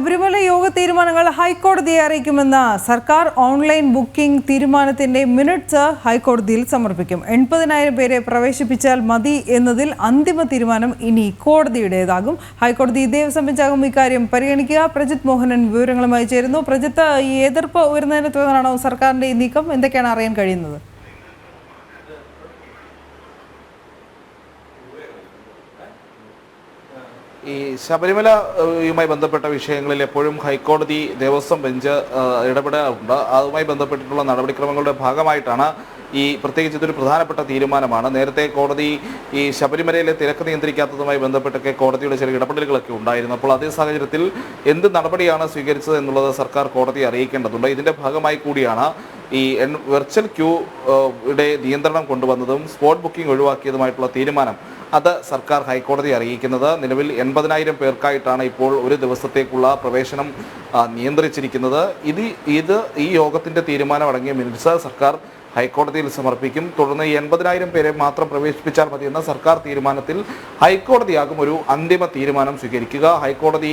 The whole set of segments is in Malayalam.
ശബരിമല യോഗ തീരുമാനങ്ങൾ ഹൈക്കോടതിയെ അറിയിക്കുമെന്ന സർക്കാർ ഓൺലൈൻ ബുക്കിംഗ് തീരുമാനത്തിന്റെ മിനിറ്റ്സ് ഹൈക്കോടതിയിൽ സമർപ്പിക്കും. എൺപതിനായിരം പേരെ പ്രവേശിപ്പിച്ചാൽ മതി എന്നതിൽ അന്തിമ തീരുമാനം ഇനി കോടതിയുടേതാകും. ഹൈക്കോടതി ദേവസ്വം ബെഞ്ചാകും ഇക്കാര്യം പരിഗണിക്കുക. പ്രജിത് മോഹനൻ വിവരങ്ങളുമായി ചേരുന്നു. പ്രജിത്ത് ഈ എതിർപ്പ് ഉയർന്നതിനെ തുടർന്നാണോ സർക്കാരിന്റെ ഈ നീക്കം? എന്തൊക്കെയാണ് അറിയാൻ കഴിയുന്നത്? ഈ ശബരിമലയുമായി ബന്ധപ്പെട്ട വിഷയങ്ങളിൽ എപ്പോഴും ഹൈക്കോടതി ദേവസ്വം ബെഞ്ച് ഇടപെടാറുണ്ട്. അതുമായി ബന്ധപ്പെട്ടിട്ടുള്ള നടപടിക്രമങ്ങളുടെ ഭാഗമായിട്ടാണ് ഈ പ്രത്യേകിച്ച് ഇതൊരു പ്രധാനപ്പെട്ട തീരുമാനമാണ്. നേരത്തെ കോടതി ഈ ശബരിമലയിലെ തിരക്ക് നിയന്ത്രിക്കാത്തതുമായി ബന്ധപ്പെട്ടൊക്കെ കോടതിയുടെ ചില ഇടപെടലുകളൊക്കെ ഉണ്ടായിരുന്നു. അപ്പോൾ അതേ സാഹചര്യത്തിൽ എന്ത് നടപടിയാണ് സ്വീകരിച്ചത് എന്നുള്ളത് സർക്കാർ കോടതിയെ അറിയിക്കേണ്ടതുണ്ട്. ഇതിന്റെ ഭാഗമായി കൂടിയാണ് ഈ വെർച്വൽ ക്യൂ യുടെ നിയന്ത്രണം കൊണ്ടുവന്നതും സ്പോട്ട് ബുക്കിംഗ് ഒഴിവാക്കിയതുമായിട്ടുള്ള തീരുമാനം അത് സർക്കാർ ഹൈക്കോടതി അറിയിക്കുന്നത്. നിലവിൽ എൺപതിനായിരം പേർക്കായിട്ടാണ് ഇപ്പോൾ ഒരു ദിവസത്തേക്കുള്ള പ്രവേശനം നിയന്ത്രിച്ചിരിക്കുന്നത്. ഇത് ഇത് ഈ യോഗത്തിന്റെ തീരുമാനം അടങ്ങിയ മിനിറ്റ്സ് സർക്കാർ ഹൈക്കോടതിയിൽ സമർപ്പിക്കും. തുടർന്ന് എൺപതിനായിരം പേരെ മാത്രം പ്രവേശിപ്പിച്ചാൽ മതിയെന്ന സർക്കാർ തീരുമാനത്തിൽ ഹൈക്കോടതിയാകും ഒരു അന്തിമ തീരുമാനം സ്വീകരിക്കുക. ഹൈക്കോടതി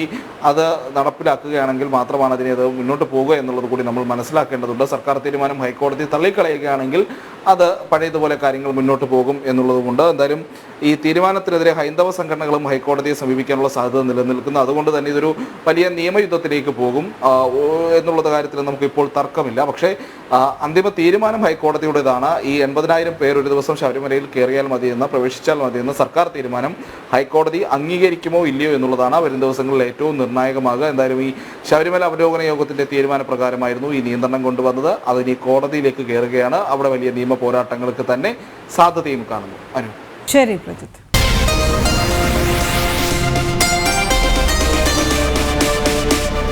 അത് നടപ്പിലാക്കുകയാണെങ്കിൽ മാത്രമാണ് അതിനെ അത് മുന്നോട്ട് പോകുക എന്നുള്ളത് കൂടി നമ്മൾ മനസ്സിലാക്കേണ്ടതുണ്ട്. സർക്കാർ തീരുമാനം ഹൈക്കോടതി തള്ളിക്കളയുകയാണെങ്കിൽ അത് പഴയതുപോലെ കാര്യങ്ങൾ മുന്നോട്ട് പോകും എന്നുള്ളതുകൊണ്ട് എന്തായാലും ഈ തീരുമാനത്തിനെതിരെ ഹൈന്ദവ സംഘടനകളും ഹൈക്കോടതിയെ സമീപിക്കാനുള്ള സാധ്യത നിലനിൽക്കുന്നു. അതുകൊണ്ട് തന്നെ ഇതൊരു വലിയ നിയമയുദ്ധത്തിലേക്ക് പോകും. എന്നുള്ള കാര്യത്തിൽ നമുക്ക് ഇപ്പോൾ തർക്കമില്ല. പക്ഷേ അന്തിമ തീരുമാനം ഹൈക്കോടതിയുടേതാണ്. ഈ എൺപതിനായിരം പേർ ഒരു ദിവസം ശബരിമലയിൽ കയറിയാൽ മതിയെന്ന് പ്രവേശിച്ചാൽ മതിയെന്ന് സർക്കാർ തീരുമാനം. ഹൈക്കോടതി അംഗീകരിക്കുമോ ഇല്ലയോ എന്നുള്ളതാണ് വരും ദിവസങ്ങളിൽ ഏറ്റവും നിർണായകമാകുക. എന്തായാലും ഈ ശബരിമല അവലോകന യോഗത്തിന്റെ തീരുമാനപ്രകാരമായിരുന്നു ഈ നിയന്ത്രണം കൊണ്ടുവന്നത്. അതിനി കോടതിയിലേക്ക് കയറുകയാണ് അവിടെ വലിയ നിയമ പോരാട്ടങ്ങൾക്ക് തന്നെ സാധ്യതയും കാണുന്നു. അനു. ശരി പ്രജിത്ത്.